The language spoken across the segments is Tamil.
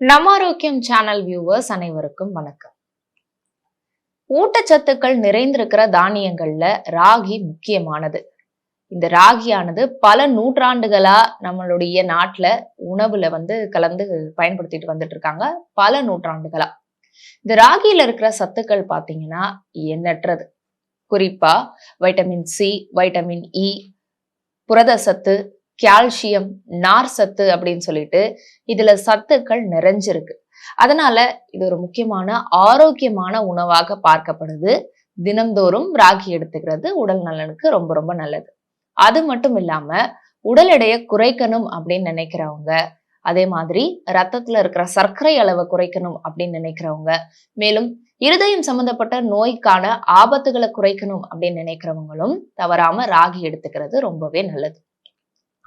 நம் ஆரோக்கியம் சேனல் வியூவர்ஸ் அனைவருக்கும் வணக்கம். ஊட்டச்சத்துக்கள் நிறைந்திருக்கிற தானியங்கள்ல ராகி முக்கியமானது. இந்த ராகியானது பல நூற்றாண்டுகளா நம்மளுடைய நாட்டுல உணவுல வந்து கலந்து பயன்படுத்திட்டு வந்துட்டு இருக்காங்க பல நூற்றாண்டுகளா. இந்த ராகியில இருக்கிற சத்துக்கள் பாத்தீங்கன்னா எண்ணற்றது. குறிப்பா வைட்டமின் சி வைட்டமின் இ புரத சத்து கால்சியம் நார் சத்து அப்படின்னு சொல்லிட்டு இதுல சத்துக்கள் நிறைஞ்சிருக்கு. அதனால இது ஒரு முக்கியமான ஆரோக்கியமான உணவாக பார்க்கப்படுது. தினந்தோறும் ராகி எடுத்துக்கிறது உடல் நலனுக்கு ரொம்ப ரொம்ப நல்லது. அது மட்டும் இல்லாம உடல் எடையை குறைக்கணும் அப்படின்னு நினைக்கிறவங்க அதே மாதிரி ரத்தத்துல இருக்கிற சர்க்கரை அளவை குறைக்கணும் அப்படின்னு நினைக்கிறவங்க மேலும் இருதயம் சம்பந்தப்பட்ட நோய்க்கான ஆபத்துகளை குறைக்கணும் அப்படின்னு நினைக்கிறவங்களும் தவறாம ராகி எடுத்துக்கிறது ரொம்பவே நல்லது.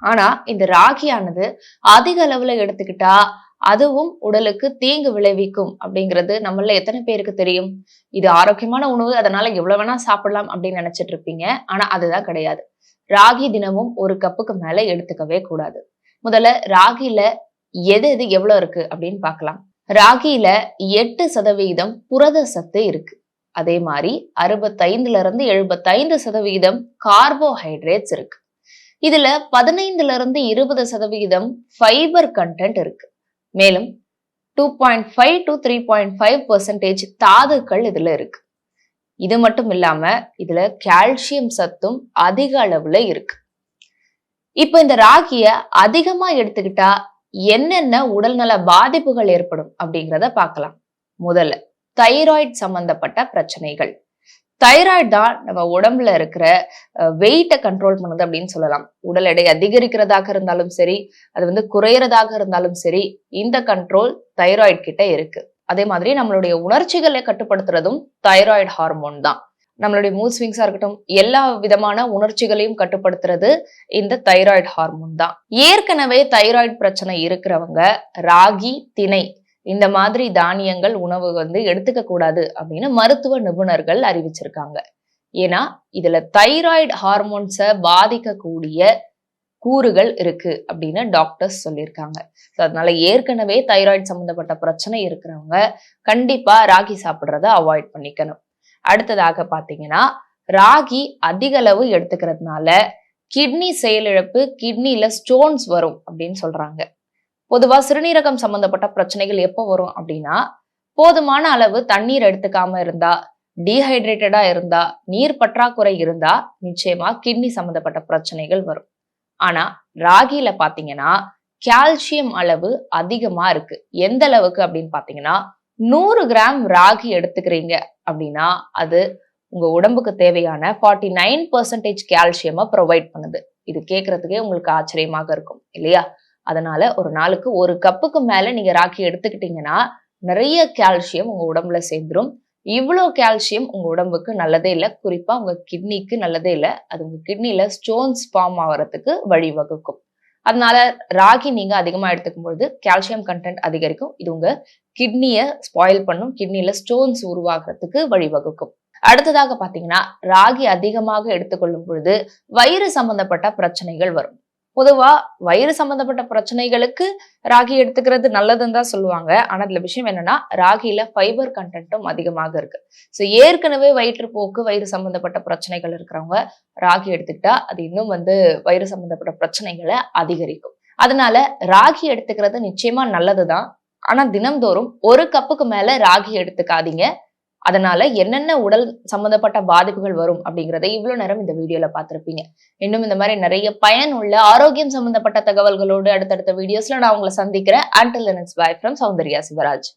ஆனா இந்த ராகியானது அதிக அளவுல எடுத்துக்கிட்டா அதுவும் உடலுக்கு தீங்கு விளைவிக்கும் அப்படிங்கிறது நம்மள எத்தனை பேருக்கு தெரியும்? இது ஆரோக்கியமான உணவு அதனால எவ்வளவு வேணா சாப்பிடலாம் அப்படின்னு நினைச்சிட்டு இருப்பீங்க. ஆனா அதுதான் கிடையாது. ராகி தினமும் ஒரு கப்புக்கு மேல எடுத்துக்கவே கூடாது. முதல்ல ராகில எது எது எவ்வளவு இருக்கு அப்படின்னு பார்க்கலாம். ராகில எட்டு சதவீதம் புரத சத்து இருக்கு. அதே மாதிரி அறுபத்தைந்துல இருந்து எழுபத்தைந்து சதவீதம் கார்போஹைட்ரேட்ஸ் இருக்கு. இதுல பதினைந்துல இருந்து இருபது சதவிகிதம் ஃபைபர் கண்டென்ட் இருக்கு. மேலும் two point five to three point five percentage தாதுக்கள் இதுல இருக்கு. இது மட்டும் இல்லாம இதுல கால்சியம் சத்தும் அதிக அளவுல இருக்கு. இப்ப இந்த ராகிய அதிகமா எடுத்துக்கிட்டா என்னென்ன உடல்நல பாதிப்புகள் ஏற்படும் அப்படிங்கிறத பார்க்கலாம். முதல்ல தைராய்டு சம்பந்தப்பட்ட பிரச்சனைகள். தைராய்டு தான் நம்ம உடம்புல இருக்கிற வெயிட்டை கண்ட்ரோல் பண்ணுது அப்படின்னு சொல்லலாம். உடல் எடை அதிகரிக்கிறதாக இருந்தாலும் சரி அது வந்து குறையிறதாக இருந்தாலும் சரி இந்த கண்ட்ரோல் தைராய்டு கிட்ட இருக்கு. அதே மாதிரி நம்மளுடைய உணர்ச்சிகளை கட்டுப்படுத்துறதும் தைராய்டு ஹார்மோன் தான். நம்மளுடைய மூட் ஸ்விங்ஸா இருக்கட்டும் எல்லா விதமான உணர்ச்சிகளையும் கட்டுப்படுத்துறது இந்த தைராய்டு ஹார்மோன் தான். ஏற்கனவே தைராய்டு பிரச்சனை இருக்கிறவங்க ராகி திணை இந்த மாதிரி தானியங்கள் உணவு வந்து எடுத்துக்க கூடாது அப்படின்னு மருத்துவ நிபுணர்கள் அறிவிச்சிருக்காங்க. ஏன்னா இதுல தைராய்டு ஹார்மோன்ஸை பாதிக்கக்கூடிய கூறுகள் இருக்கு அப்படின்னு டாக்டர்ஸ் சொல்லியிருக்காங்க. ஸோ அதனால ஏற்கனவே தைராய்டு சம்மந்தப்பட்ட பிரச்சனை இருக்கிறவங்க கண்டிப்பா ராகி சாப்பிட்றத அவாய்ட் பண்ணிக்கணும். அடுத்ததாக பார்த்தீங்கன்னா ராகி அதிக அளவு எடுத்துக்கிறதுனால கிட்னி செயலிழப்பு கிட்னியில ஸ்டோன்ஸ் வரும் அப்படின்னு சொல்றாங்க. பொதுவாக சிறுநீரகம் சம்பந்தப்பட்ட பிரச்சனைகள் எப்போ வரும் அப்படின்னா போதுமான அளவு தண்ணீர் எடுத்துக்காம இருந்தா டீஹைட்ரேட்டடா இருந்தா நீர் பற்றாக்குறை இருந்தா நிச்சயமா கிட்னி சம்பந்தப்பட்ட பிரச்சனைகள் வரும். ஆனா ராகியில பாத்தீங்கன்னா கால்சியம் அளவு அதிகமா இருக்கு. எந்த அளவுக்கு அப்படின்னு பாத்தீங்கன்னா நூறு கிராம் ராகி எடுத்துக்கிறீங்க அப்படின்னா அது உங்க உடம்புக்கு தேவையான ஃபார்ட்டி நைன் பர்சன்டேஜ் கால்சியமா ப்ரொவைட் பண்ணுது. இது கேட்கறதுக்கே உங்களுக்கு ஆச்சரியமாக இருக்கும் இல்லையா? அதனால ஒரு நாளுக்கு ஒரு கப்புக்கு மேல நீங்க ராக்கி எடுத்துக்கிட்டீங்கன்னா நிறைய கால்சியம் உங்க உடம்புல சேர்ந்துரும். இவ்வளோ கால்சியம் உங்க உடம்புக்கு நல்லதே இல்லை. குறிப்பா உங்க கிட்னிக்கு நல்லதே இல்லை. அது உங்க கிட்னில ஸ்டோன்ஸ் ஃபார்ம் ஆகிறதுக்கு வழிவகுக்கும். அதனால ராகி நீங்க அதிகமா எடுத்துக்கும் பொழுது கால்சியம் கண்டென்ட் அதிகரிக்கும். இது உங்க கிட்னியை ஸ்பாயில் பண்ணும். கிட்னில ஸ்டோன்ஸ் உருவாகிறதுக்கு வழிவகுக்கும். அடுத்ததாக பாத்தீங்கன்னா ராகி அதிகமாக எடுத்துக்கொள்ளும் பொழுது வயிறு சம்பந்தப்பட்ட பிரச்சனைகள் வரும். பொதுவா வயிறு சம்பந்தப்பட்ட பிரச்சனைகளுக்கு ராகி எடுத்துக்கிறது நல்லதுன்னு தான் சொல்லுவாங்க. ஆனா அதுல விஷயம் என்னன்னா ராகியில ஃபைபர் கண்டென்ட்டும் அதிகமாக இருக்கு. ஸோ ஏற்கனவே வயிற்றுப்போக்கு வயிறு சம்பந்தப்பட்ட பிரச்சனைகள் இருக்கிறவங்க ராகி எடுத்துக்கிட்டா அது இன்னும் வந்து வயிறு சம்பந்தப்பட்ட பிரச்சனைகளை அதிகரிக்கும். அதனால ராகி எடுத்துக்கிறது நிச்சயமா நல்லதுதான். ஆனா தினம்தோறும் ஒரு கப்புக்கு மேல ராகி எடுத்துக்காதீங்க. அதனால என்னென்ன உடல் சம்பந்தப்பட்ட பாதிப்புகள் வரும் அப்படிங்கிறத இவ்வளவு நேரம் இந்த வீடியோல பார்த்திருப்பீங்க. இன்னும் இந்த மாதிரி நிறைய பயனுள்ள ஆரோக்கியம் சம்பந்தப்பட்ட தகவல்களோடு அடுத்தடுத்த வீடியோஸ்ல நான் உங்களை சந்திக்கிறேன். Until bye from Soundarya Sivaraj.